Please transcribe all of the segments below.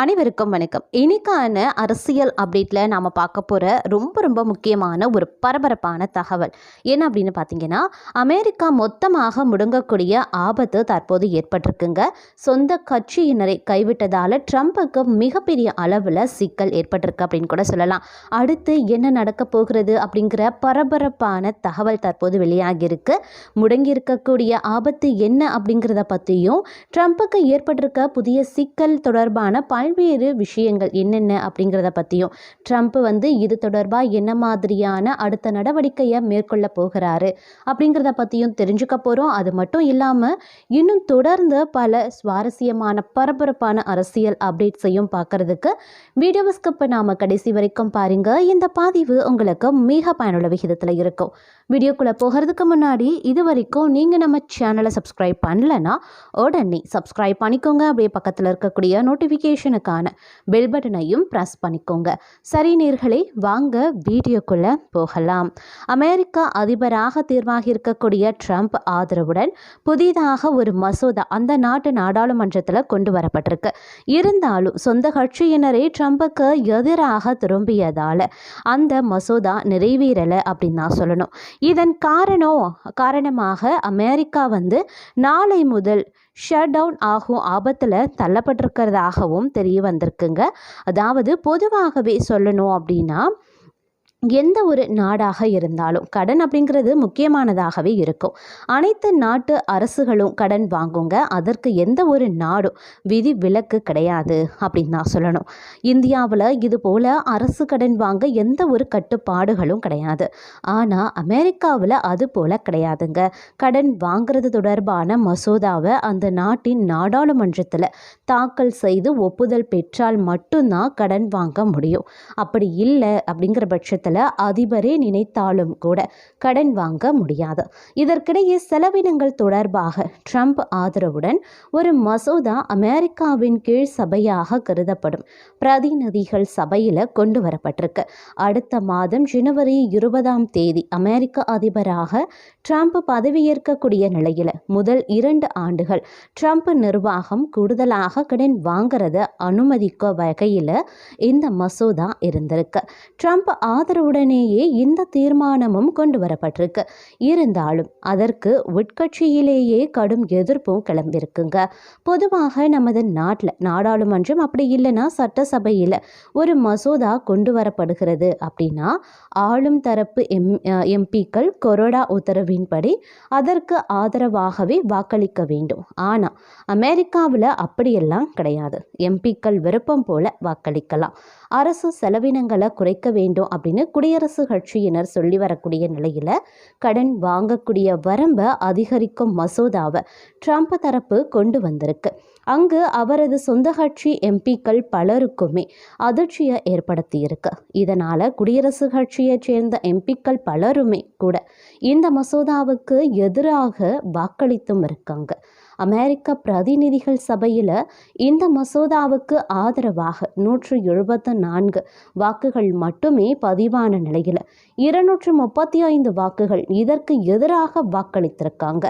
அனைவருக்கும் வணக்கம். இன்னைக்கான அரசியல் அப்டேட்டில் நாம் பார்க்க போகிற ரொம்ப ரொம்ப முக்கியமான ஒரு பரபரப்பான தகவல். என்ன அப்படின்னு பார்த்தீங்கன்னா அமெரிக்கா மொத்தமாக முடங்கக்கூடிய ஆபத்து தற்போது ஏற்பட்டிருக்குங்க. சொந்த கட்சியினரை கைவிட்டதால் ட்ரம்ப்புக்கு மிகப்பெரிய அளவில் சிக்கல் ஏற்பட்டிருக்கு அப்படின்னு கூட சொல்லலாம். அடுத்து என்ன நடக்க போகிறது அப்படிங்கிற பரபரப்பான தகவல் தற்போது வெளியாகியிருக்கு. முடங்கியிருக்கக்கூடிய ஆபத்து என்ன அப்படிங்கிறத பற்றியும் ட்ரம்ப்புக்கு ஏற்பட்டிருக்க புதிய சிக்கல் தொடர்பான பல்வேறு விஷயங்கள் என்னென்ன அப்படிங்கிறத பற்றியும் ட்ரம்ப் வந்து இது தொடர்பாக என்ன மாதிரியான அடுத்த நடவடிக்கையை மேற்கொள்ள போகிறாரு அப்படிங்கிறத பற்றியும் தெரிஞ்சுக்க போகிறோம் அது மட்டும் இல்லாமல் இன்னும் தொடர்ந்து பல சுவாரஸ்யமான பரபரப்பான அரசியல் அப்டேட்ஸையும் பார்க்கறதுக்கு வீடியோ ஸ்கிப் நாம கடைசி வரைக்கும் பாருங்க. இந்த பதிவு உங்களுக்கு மிக பயனுள்ள விகிதத்தில் இருக்கும். வீடியோக்குள்ளே போகிறதுக்கு முன்னாடி இது வரைக்கும் நீங்கள் நம்ம சேனலை சப்ஸ்கிரைப் பண்ணலன்னா உடனே சப்ஸ்கிரைப் பண்ணிக்கோங்க. அப்படியே பக்கத்தில் இருக்கக்கூடிய நோட்டிஃபிகேஷனுக்கான பெல் பட்டனையும் ப்ரெஸ் பண்ணிக்கோங்க. சரி நேர்களை வாங்க வீடியோக்குள்ளே போகலாம். அமெரிக்கா அதிபராக தீர்வாகியிருக்கக்கூடிய ட்ரம்ப் ஆதரவுடன் புதிதாக ஒரு மசோதா அந்த நாட்டு நாடாளுமன்றத்தில் கொண்டு வரப்பட்டிருக்கு. இருந்தாலும் சொந்த கட்சியினரே ட்ரம்புக்கு எதிராக திரும்பியதால் அந்த மசோதா நிறைவேறலை அப்படின்னு நான் சொல்லணும். இதன் காரணம் காரணமாக அமெரிக்கா வந்து நாளை முதல் ஷட் டவுன் ஆகும் ஆபத்தில் தள்ளப்பட்டிருக்கிறதாகவும் தெரிய வந்திருக்குங்க அதாவது பொதுவாகவே சொல்லணும் அப்படின்னா எந்த ஒரு நாடாக இருந்தாலும் கடன் அப்படிங்கிறது முக்கியமானதாகவே இருக்கும். அனைத்து நாட்டு அரசுகளும் கடன் வாங்குங்க. அதற்கு எந்த ஒரு நாடும் விதி விலக்கு கிடையாது அப்படின்னு தான் சொல்லணும். இந்தியாவில் இது போல் அரசு கடன் வாங்க எந்த ஒரு கட்டுப்பாடுகளும் கிடையாது. ஆனால் அமெரிக்காவில் அது போல் கிடையாதுங்க. கடன் வாங்கிறது தொடர்பான மசோதாவை அந்த நாட்டின் நாடாளுமன்றத்தில் தாக்கல் செய்து ஒப்புதல் பெற்றால் மட்டும்தான் கடன் வாங்க முடியும். அப்படி இல்லை அப்படிங்கிற பட்சத்தில் அதிபரே நினைத்தாலும் கூட கடன் வாங்க முடியாது. இதற்கிடையே செலவினங்கள் தொடர்பாக ட்ரம்ப் ஆதரவுடன் ஒரு மசோதா அமெரிக்காவின் கீழ் சபையாக கருதப்படும். பிரதிநிதிகள் சபையில் கொண்டு வரப்பட்டிருக்கு. அடுத்த மாதம் ஜனவரி இருபதாம் தேதி அமெரிக்க அதிபராக ட்ரம்ப் பதவியேற்கக்கூடிய நிலையில் முதல் இரண்டு ஆண்டுகள் ட்ரம்ப் நிர்வாகம் கூடுதலாக கடன் வாங்கிறத அனுமதிக்க வகையில் இந்த மசோதா இருந்திருக்கு. ட்ரம்ப் ஆதரவு உடனேயே இந்த தீர்மானமும் கொண்டு வரப்பட்டிருக்கு. இருந்தாலும் அதற்கு உட்கட்சியிலேயே கடும் எதிர்ப்பும் கிளம்பியிருக்குங்க. பொதுவாக நமது நாட்டில் நாடாளுமன்றம் அப்படி இல்லைன்னா சட்டசபையில் ஒரு மசோதா கொண்டு வரப்படுகிறது அப்படின்னா ஆளும் தரப்பு எம் எம்பிக்கள் கொரோடா உத்தரவின்படி அதற்கு ஆதரவாகவே வாக்களிக்க வேண்டும். ஆனால் அமெரிக்காவில் அப்படியெல்லாம் கிடையாது. எம்பிக்கள் விருப்பம் போல வாக்களிக்கலாம். அரசு செலவினங்களை குறைக்க வேண்டும் அப்படின்னு குடியரசு கட்சியினர் சொல்லி வரக்கூடிய நிலையில் கடன் வாங்கக்கூடிய வரம்பை அதிகரிக்கும் மசோதாவை ட்ரம்ப் தரப்பு கொண்டு வந்திருக்கு. அங்கு அவரது சொந்த கட்சி எம்பிக்கள் பலருக்குமே அதிர்ச்சியை ஏற்படுத்தியிருக்கு. இதனால் குடியரசு கட்சியைச் சேர்ந்த எம்பிக்கள் பலருமே கூட இந்த மசோதாவுக்கு எதிராக வாக்களித்தும் இருக்காங்க. அமெரிக்க பிரதிநிதிகள் சபையில் இந்த மசோதாவுக்கு ஆதரவாக நூற்று எழுபத்து நான்கு வாக்குகள் மட்டுமே பதிவான நிலையில் இருநூற்று முப்பத்தி ஐந்து வாக்குகள் இதற்கு எதிராக வாக்களித்திருக்காங்க.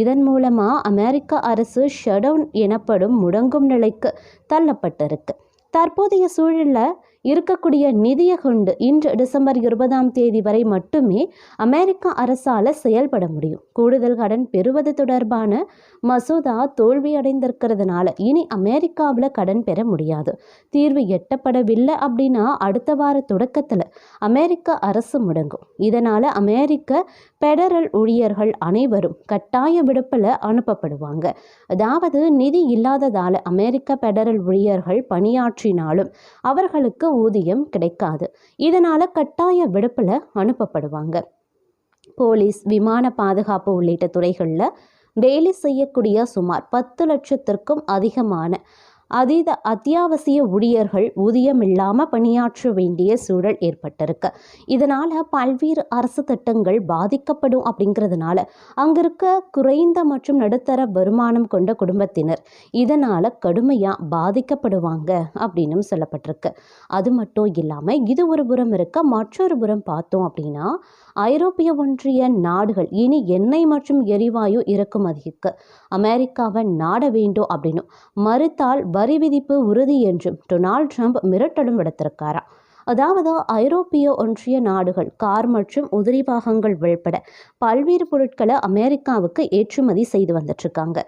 இதன் மூலமாக அமெரிக்க அரசு ஷடவுன் எனப்படும் முடங்கும் நிலைக்கு தள்ளப்பட்டிருக்கு. தற்போதைய சூழலில் இருக்கக்கூடிய நிதியை கொண்டு இன்று டிசம்பர் இருபதாம் தேதி வரை மட்டுமே அமெரிக்க அரசால் செயல்பட முடியும். கூடுதல் கடன் பெறுவது தொடர்பான மசோதா தோல்வியடைந்திருக்கிறதுனால இனி அமெரிக்காவில் கடன் பெற முடியாது. தீர்வு எட்டப்படவில்லை அப்படின்னா அடுத்த வார தொடக்கத்தில் அமெரிக்க அரசு முடங்கும். இதனால் அமெரிக்க பெடரல் ஊழியர்கள் அனைவரும் கட்டாய விடுப்பில் அனுப்பப்படுவாங்க. அதாவது நிதி இல்லாததால் அமெரிக்க பெடரல் ஊழியர்கள் பணியாற்றினாலும் அவர்களுக்கு ஊதியம் கிடைக்காது. இதனால் கட்டாய விடுப்பில் அனுப்பப்படுவாங்க. போலீஸ் விமான பாதுகாப்பு உள்ளிட்ட துறைகளில் வேலை செய்யக்கூடிய சுமார் பத்து லட்சத்திற்கும் அதிகமான அதீத அத்தியாவசிய ஊழியர்கள் ஊதியம் இல்லாமல் பணியாற்ற வேண்டிய சூழல் ஏற்பட்டிருக்கு. இதனால் பல்வேறு அரசு திட்டங்கள் பாதிக்கப்படும் அப்படிங்கிறதுனால அங்கே இருக்க குறைந்த மற்றும் நடுத்தர வருமானம் கொண்ட குடும்பத்தினர் இதனால் கடுமையாக பாதிக்கப்படுவாங்க அப்படின்னும் சொல்லப்பட்டிருக்கு. அது மட்டும் இல்லாமல் இது ஒரு புறம் இருக்க மற்றொரு புறம் பார்த்தோம் அப்படின்னா ஐரோப்பிய ஒன்றிய நாடுகள் இனி எண்ணெய் மற்றும் எரிவாயு இறக்குமதிக்கு அமெரிக்காவை நாட வேண்டும் அப்படின்னும் மறுத்தால் வரி விதிப்பு உறுதி என்றும் டொனால்ட் ட்ரம்ப் மிரட்டலும் விடுத்திருக்காராம் அதாவது ஐரோப்பிய ஒன்றிய நாடுகள் கார் மற்றும் உதிரி பாகங்கள் உள்பட பல்வேறு பொருட்களை அமெரிக்காவுக்கு ஏற்றுமதி செய்து வந்துட்டுருக்காங்க.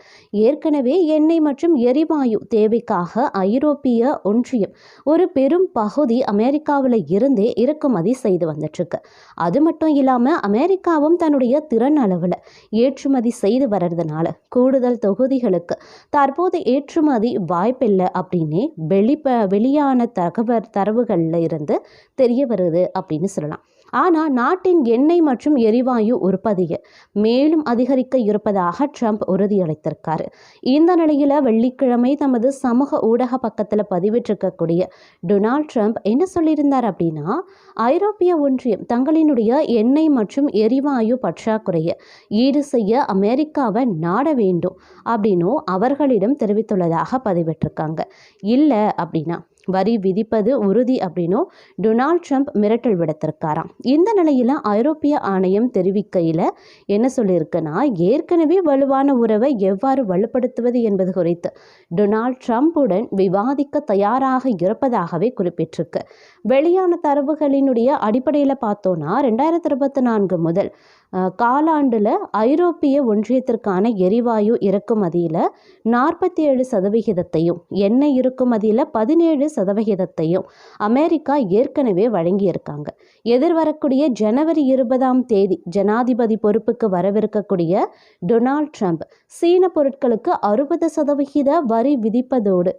ஏற்கனவே எண்ணெய் மற்றும் எரிவாயு தேவைக்காக ஐரோப்பிய ஒன்றியம் ஒரு பெரும் பகுதி அமெரிக்காவில் இருந்தே இறக்குமதி செய்து வந்துட்டுருக்கு. அது மட்டும் இல்லாமல் அமெரிக்காவும் தன்னுடைய திறன் அளவில் ஏற்றுமதி செய்து வர்றதுனால கூடுதல் தொகுதிகளுக்கு தற்போது ஏற்றுமதி வாய்ப்பில்லை அப்படின்னே வெளிப்ப வெளியான தகவல் தரவுகளில் இருந்து தெரிய வருது அப்படின்னு சொல்லலாம். ஆனால் நாட்டின் எண்ணெய் மற்றும் எரிவாயு உற்பத்தியை மேலும் அதிகரிக்க இருப்பதாக ட்ரம்ப் உறுதியளித்திருக்காரு. இந்த நிலையில் வெள்ளிக்கிழமை தமது சமூக ஊடக பக்கத்தில் பதிவிட்டிருக்கக்கூடிய டொனால்ட் ட்ரம்ப் என்ன சொல்லியிருந்தார் அப்படின்னா ஐரோப்பிய ஒன்றியம் தங்களினுடைய எண்ணெய் மற்றும் எரிவாயு பற்றாக்குறையை ஈடு செய்ய அமெரிக்காவை நாட வேண்டும் அப்படின்னும் அவர்களிடம் தெரிவித்துள்ளதாக பதிவிட்டிருக்காங்க. இல்லை அப்படின்னா வரி விதிப்பது உறுதி அப்படின்னும் டொனால்ட் ட்ரம்ப் மிரட்டல் விடுத்திருக்காராம். இந்த நிலையில் ஐரோப்பிய ஆணையம் தெரிவிக்கையில் என்ன சொல்லியிருக்குன்னா ஏற்கனவே வலுவான உறவை எவ்வாறு வலுப்படுத்துவது என்பது குறித்து டொனால்ட் ட்ரம்ப்புடன் விவாதிக்க தயாராக இருப்பதாகவே குறிப்பிட்டிருக்கு. வெளியான தரவுகளினுடைய அடிப்படையில் பார்த்தோன்னா ரெண்டாயிரத்தி இருபத்தி நான்கு முதல் காலாண்டில் ஐரோப்பிய ஒன்றியத்திற்கான எரிவாயு இறக்குமதியில் நாற்பத்தி ஏழு சதவிகிதத்தையும் எண்ணெய் இறக்குமதியில் பதினேழு சதவிகிதத்தையும் அமெரிக்கா ஏற்கனவே வழங்கியிருக்காங்க. எதிர்வரக்கூடிய ஜனவரி இருபதாம் தேதி ஜனாதிபதி பொறுப்புக்கு வரவிருக்கக்கூடிய டொனால்ட் ட்ரம்ப் சீன பொருட்களுக்கு அறுபது சதவிகித வரி விதிப்பதோடு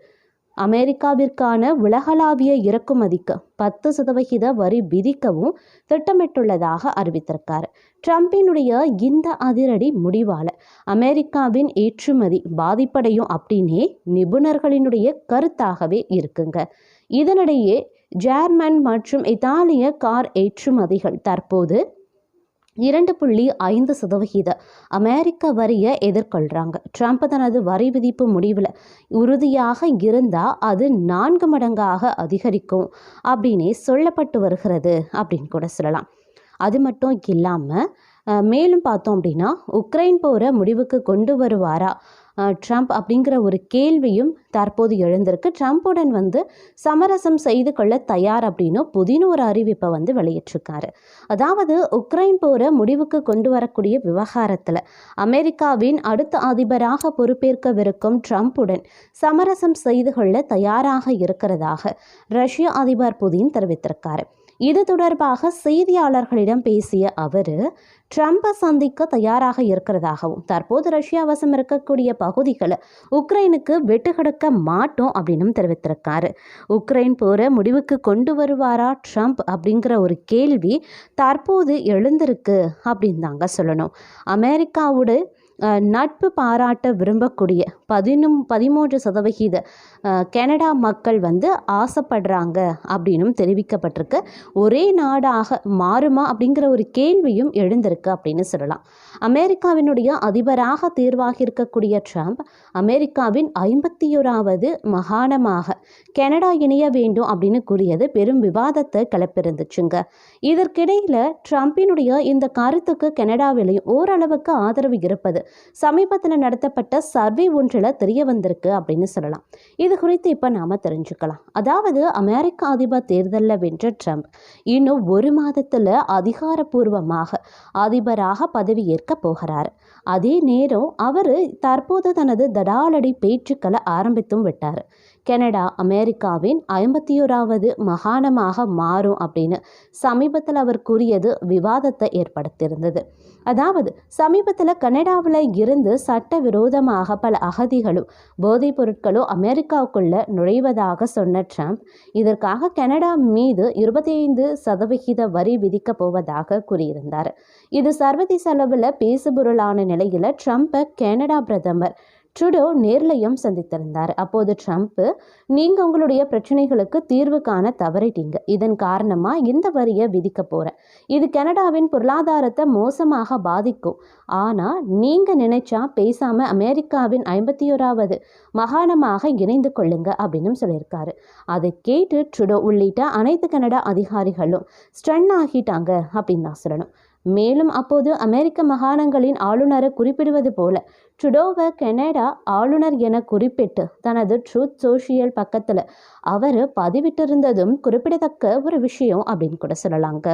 அமெரிக்காவிற்கான உலகளாவிய இறக்குமதிக்கு பத்து சதவிகித வரி விதிக்கவும் திட்டமிட்டுள்ளதாக அறிவித்திருக்கார். ட்ரம்பினுடைய இந்த அதிரடி முடிவால் அமெரிக்காவின் ஏற்றுமதி பாதிப்படையும் அப்படின்னே நிபுணர்களினுடைய கருத்தாகவே இருக்குங்க. இதனிடையே ஜேர்மன் மற்றும் இத்தாலிய கார் ஏற்றுமதிகள் தற்போது இரண்டு புள்ளி ஐந்து சதவிகித அமெரிக்க வரியை எதிர்கொள்கிறாங்க ட்ரம்ப் தனது வரி விதிப்பு முடிவில் உறுதியாக இருந்தால் அது நான்கு மடங்காக அதிகரிக்கும் அப்படின்னே சொல்லப்பட்டு வருகிறது அப்படின்னு கூட சொல்லலாம். அது மட்டும் இல்லாமல் மேலும் பார்த்தோம் அப்படின்னா உக்ரைன் போரை முடிவுக்கு கொண்டு வருவாரா? ட்ரம்ப் அப்படிங்கிற ஒரு கேள்வியும் தற்போது எழுந்திருக்கு. ட்ரம்ப்புடன் வந்து சமரசம் செய்து கொள்ள தயார் அப்படின்னு புதின ஒரு அறிவிப்பை வந்து வெளியிட்டிருக்காரு. அதாவது உக்ரைன் போரை முடிவுக்கு கொண்டு வரக்கூடிய விவகாரத்தில் அமெரிக்காவின் அடுத்த அதிபராக பொறுப்பேற்கவிருக்கும் ட்ரம்ப்புடன் சமரசம் செய்து கொள்ள தயாராக இருக்கிறதாக ரஷ்ய அதிபர் புதின் தெரிவித்திருக்காரு. இது தொடர்பாக செய்தியாளர்களிடம் பேசிய அவர் ட்ரம்பை சந்திக்க தயாராக இருக்கிறதாகவும் தற்போது ரஷ்யா வசம் இருக்கக்கூடிய பகுதிகளை உக்ரைனுக்கு வெட்டுக்கெடுக்க மாட்டோம் அப்படின்னும் தெரிவித்திருக்காரு. உக்ரைன் போரை முடிவுக்கு கொண்டு வருவாரா ட்ரம்ப் அப்படிங்கிற ஒரு கேள்வி தற்போது எழுந்திருக்கு அப்படின்னு தாங்க சொல்லணும். அமெரிக்காவோட நட்பு பாராட்ட விரும்பக்கூடிய பதினும் பதிமூன்று சதவிகித கனடா மக்கள் வந்து ஆசைப்படுறாங்க அப்படின்னும் தெரிவிக்கப்பட்டிருக்கு. ஒரே நாடாக மாறுமா அப்படிங்கிற ஒரு கேள்வியும் எழுந்திருக்கு அப்படின்னு சொல்லலாம். அமெரிக்காவினுடைய அதிபராக தேர்வாகி இருக்கக்கூடிய ட்ரம்ப் அமெரிக்காவின் ஐம்பத்தி ஓராவது மாகாணமாக கனடா இணைய வேண்டும் அப்படின்னு கூறியது பெரும் விவாதத்தை கிளப்பிருந்துச்சுங்க இதற்கிடையில் ட்ரம்பினுடைய இந்த கருத்துக்கு கனடாவிலையும் ஓரளவுக்கு ஆதரவு இருப்பது சமீபத்தில் நடத்தப்பட்ட சர்வே ஒன்றில் தெரிய வந்திருக்கு அப்படின்னு சொல்லலாம். இது குறித்து இப்போ நாம் தெரிஞ்சுக்கலாம். அதாவது அமெரிக்க அதிபர் தேர்தலில் வென்ற ட்ரம்ப் இன்னும் ஒரு மாதத்தில் அதிகாரப்பூர்வமாக அதிபராக பதவியேற்க போகிறார். அதே நேரம் அவர் தற்போது தனது தடாலடி பேச்சுக்களை ஆரம்பித்தும் விட்டார். கனடா அமெரிக்காவின் ஐம்பத்தி ஓராவது மாகாணமாக மாறும் அப்படின்னு சமீபத்தில் அவர் கூறியது விவாதத்தை ஏற்படுத்தியிருந்தது. அதாவது சமீபத்தில் கனடாவில் இருந்து சட்டவிரோதமாக பல அகதிகளும் போதைப் பொருட்களும் அமெரிக்காவுக்குள்ள நுழைவதாக சொன்ன ட்ரம்ப் இதற்காக கனடா மீது இருபத்தி ஐந்து சதவிகித வரி விதிக்கப் போவதாக கூறியிருந்தார். இது சர்வதேச அளவில் பேசுபொருளான நிலையில் ட்ரம்ப்பை கனடா பிரதமர் ட்ருடோ நேர்லையும் சந்தித்திருந்தார். அப்போது ட்ரம்ப் நீங்கள் உங்களுடைய பிரச்சனைகளுக்கு தீர்வு காண தவறிட்டீங்க. இதன் காரணமாக இந்த வரியை விதிக்க போகிறேன் இது கனடாவின் பொருளாதாரத்தை மோசமாக பாதிக்கும். ஆனால் நீங்கள் நினைச்சா பேசாமல் அமெரிக்காவின் ஐம்பத்தி ஓராவது மாகாணமாக இணைந்து கொள்ளுங்க அப்படின்னு சொல்லியிருக்காரு. அதை கேட்டு ட்ருடோ உள்ளிட்ட அனைத்து கனடா அதிகாரிகளும் ஸ்டன் ஆகிட்டாங்க அப்படின்னு தான் சொல்லணும். மேலும் அப்போது அமெரிக்க மாகாணங்களின் ஆளுநரை குறிப்பிடுவது போல ட்ருடோவை கனடா ஆளுநர் என குறிப்பிட்டு தனது ட்ரூத் சோஷியல் பக்கத்தில் அவர் பதிவிட்டிருந்ததும் குறிப்பிடத்தக்க ஒரு விஷயம் அப்படின்னு கூட சொல்லலாங்க.